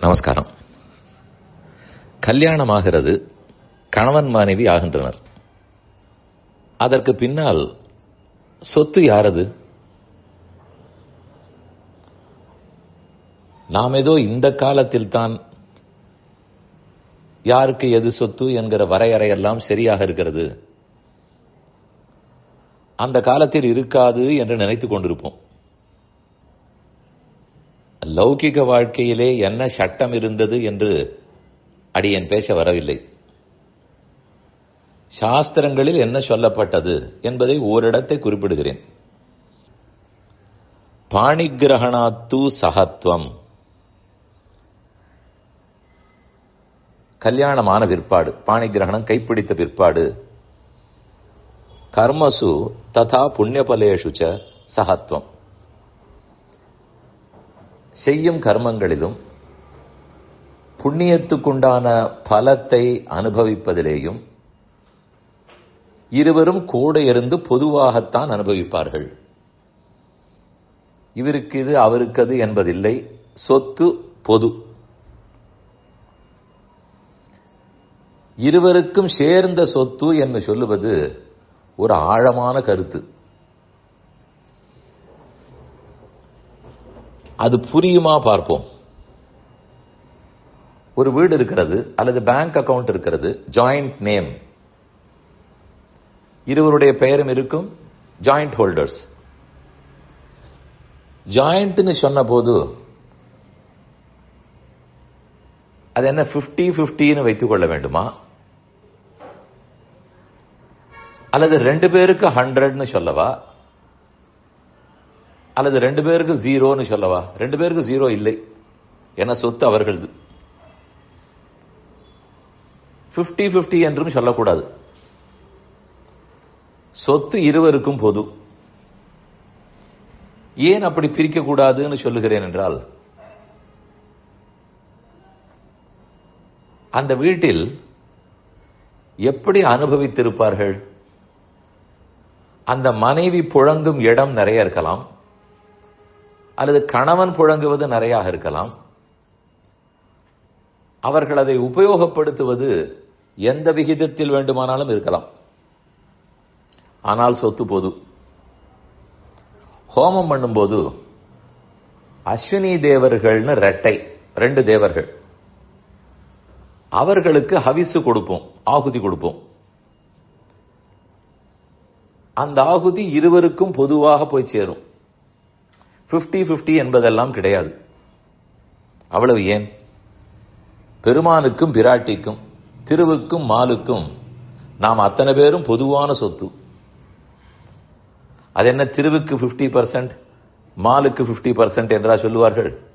நமஸ்காரம். கல்யாணமாகிறது கணவன் மனைவி ஆகின்றனர். அதற்கு பின்னால் சொத்து யாரது? நாம் ஏதோ இந்த காலத்தில் தான் யாருக்கு எது சொத்து என்கிற வரையறை எல்லாம் சரியாக இருக்கிறது. அந்த காலத்தில் இருக்காது என்று நினைத்துக் கொண்டிருப்போம். லௌகிக வாழ்க்கையிலே என்ன சட்டம் இருந்தது என்று அடியன் பேச வரவில்லை. சாஸ்திரங்களில் என்ன சொல்லப்பட்டது என்பதை ஓரிடத்தை குறிப்பிடுகிறேன். பாணிகிரகணாத்து சகத்துவம் கல்யாணமான பிற்பாடு பாணிகிரகணம் கைப்பிடித்த பிற்பாடு. கர்மசு ததா புண்ணியபலேஷு ச சகத்துவம் செய்யும் கர்மங்களிலும் புண்ணியத்துக்குண்டான பலத்தை அனுபவிப்பதிலேயும் இருவரும் கூட இருந்து பொதுவாகத்தான் அனுபவிப்பார்கள். இவருக்கு இது அவருக்கு அது என்பதில்லை. சொத்து பொது. இருவருக்கும் சேர்ந்த சொத்து என்று சொல்லுவது ஒரு ஆழமான கருத்து. அது புரியுமா பார்ப்போம். ஒரு வீடு இருக்கிறது அல்லது பேங்க் அக்கவுண்ட் இருக்கிறது ஜாயிண்ட் நேம் இருவருடைய பெயரும் இருக்கும் ஜாயிண்ட் ஹோல்டர்ஸ் ஜாயிண்ட்னு சொன்ன போது அது என்ன பிப்டி பிப்டின்னு வைத்துக் கொள்ள வேண்டுமா? அல்லது ரெண்டு பேருக்கு ஹண்ட்ரட்னு சொல்லவா? அல்லது ரெண்டு பேருக்கு ஜீரோன்னு சொல்லவா? ரெண்டு பேருக்கு ஜீரோ இல்லை. என சொத்து அவர்களது. ஃபிஃப்டி ஃபிஃப்டி என்றும் சொல்லக்கூடாது. சொத்து இருவருக்கும் பொது. ஏன் அப்படி பிரிக்கக்கூடாதுன்னு சொல்லுகிறேன் என்றால் அந்த வீட்டில் எப்படி அனுபவித்திருப்பார்கள்? அந்த மனைவி புழங்கும் இடம் நிறைய இருக்கலாம். அல்லது கணவன் புழங்குவது நிறையாக இருக்கலாம். அவர்கள் அதை உபயோகப்படுத்துவது எந்த விகிதத்தில் வேண்டுமானாலும் இருக்கலாம். ஆனால் சொத்து பொது. ஹோமம் பண்ணும்போது அஸ்வினி தேவர்கள்னு ரெட்டை ரெண்டு தேவர்கள். அவர்களுக்கு ஹவிசு கொடுப்போம் ஆகுதி கொடுப்போம். அந்த ஆகுதி இருவருக்கும் பொதுவாக போய் சேரும். பிப்டி பிப்டி என்பதெல்லாம் கிடையாது. அவ்வளவு ஏன்? பெருமானுக்கும் பிராட்டிக்கும் திருவுக்கும் மாலுக்கும் நாம் அத்தனை பேரும் பொதுவான சொத்து. அது என்ன திருவுக்கு பிப்டி பர்சன்ட் மாலுக்கு பிப்டி பர்சன்ட் என்றா சொல்லுவார்கள்?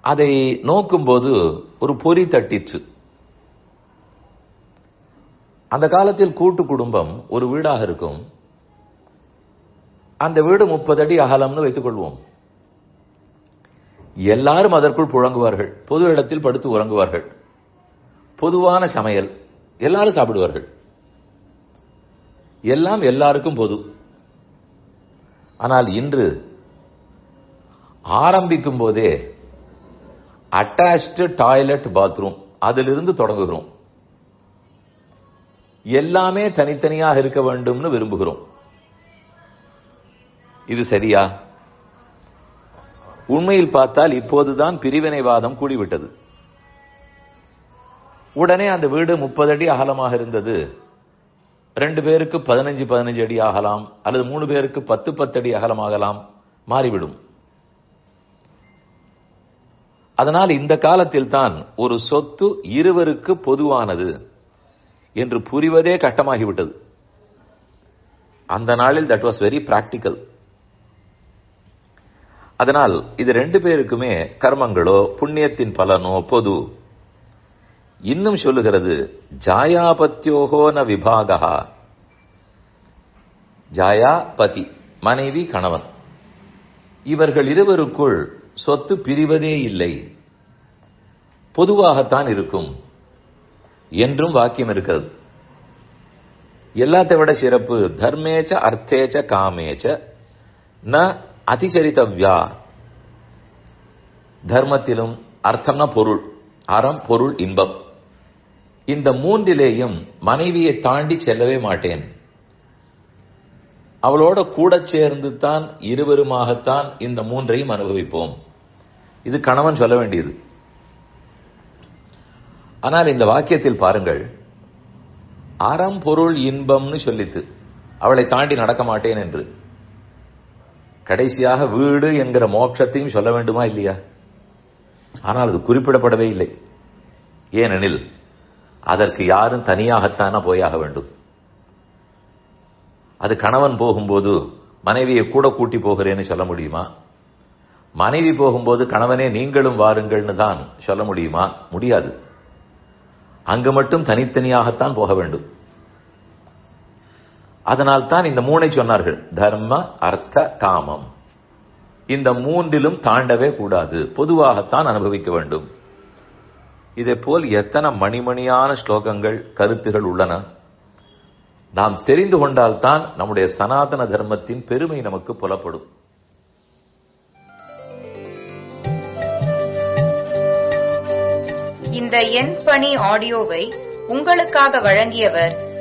அதை நோக்கும்போது ஒரு பொறி தட்டிற்று. அந்த காலத்தில் கூட்டு குடும்பம் ஒரு வீடாக இருக்கும். அந்த வீடு முப்பது அடி அகலம்னு வைத்துக் கொள்வோம் எல்லாரும் அதற்குள் புழங்குவார்கள். பொது இடத்தில் படுத்து உறங்குவார்கள். பொதுவான சமையல். எல்லாரும் சாப்பிடுவார்கள். எல்லாம் எல்லாருக்கும் பொது. ஆனால் இன்று ஆரம்பிக்கும் போதே அட்டாச்டு டாய்லெட் பாத்ரூம் அதிலிருந்து தொடங்குகிறோம். எல்லாமே தனித்தனியாக இருக்க வேண்டும்னு விரும்புகிறோம். இது சரியா? உண்மையில் பார்த்தால் இப்போதுதான் பிரிவினைவாதம் கூடிவிட்டது. உடனே அந்த வீடு முப்பது அடி அகலமாக இருந்தது. ரெண்டு பேருக்கு பதினஞ்சு பதினஞ்சு அடி ஆகலாம் அல்லது மூணு பேருக்கு பத்து பத்து அடி அகலமாகலாம் மாறிவிடும். அதனால் இந்த காலத்தில் தான் ஒரு சொத்து இருவருக்கு பொதுவானது என்று புரிவதே கட்டமாகிவிட்டது. அந்த நாளில் தட் வாஸ் வெரி பிராக்டிக்கல் அதனால் இது ரெண்டு பேருக்குமே கர்மங்களோ புண்ணியத்தின் பலனோ பொது. இன்னும் சொல்லுகிறது ஜாயாபத்தியோகோ ந விபாகா ஜாயா பதி மனைவி கணவன். இவர்கள் இருவருக்குள் சொத்து பிரிவதே இல்லை. பொதுவாகத்தான் இருக்கும். என்றும் வாக்கியம் இருக்கிறது. எல்லாத்தை விட சிறப்பு தர்மேச்ச அர்த்தேச்ச காமேச்ச. ந அதிச்சரித்தவ்யா தர்மத்திலும் அர்த்தம்னா பொருள். அறம் பொருள் இன்பம். இந்த மூன்றிலேயும் மனைவியை தாண்டி செல்லவே மாட்டேன். அவளோட கூட சேர்ந்து தான் இருவருமாகத்தான் இந்த மூன்றையும் அனுபவிப்போம். இது கணவன் சொல்ல வேண்டியது. ஆனால் இந்த வாக்கியத்தில் பாருங்கள். அறம் பொருள் இன்பம்னு சொல்லித்து அவளை தாண்டி நடக்க மாட்டேன் என்று. கடைசியாக வீடு என்கிற மோட்சத்தையும் சொல்ல வேண்டுமா இல்லையா? ஆனால் அது குறிப்பிடப்படவே இல்லை. ஏனெனில் அதற்கு யாரும் தனியாகத்தானா போயாக வேண்டும். அது கணவன் போகும்போது மனைவியை கூட கூட்டி போகிறேன்னு சொல்ல முடியுமா? மனைவி போகும்போது கணவனே நீங்களும் வாருங்கள்னு தான் சொல்ல முடியுமா? முடியாது. அங்கு மட்டும் தனித்தனியாகத்தான் போக வேண்டும். அதனால் தான் இந்த மூனை சொன்னார்கள் தர்ம அர்த்த காமம். இந்த மூன்றிலும் தாண்டவே கூடாது. பொதுவாகத்தான் அனுபவிக்க வேண்டும். இதே போல் எத்தனை மணிமணியான ஸ்லோகங்கள் கருத்துகள் உள்ளன. நாம் தெரிந்து கொண்டால்தான் நம்முடைய சனாதன தர்மத்தின் பெருமை நமக்கு புலப்படும். இந்த எண் பணி ஆடியோவை உங்களுக்காக வழங்கியவர்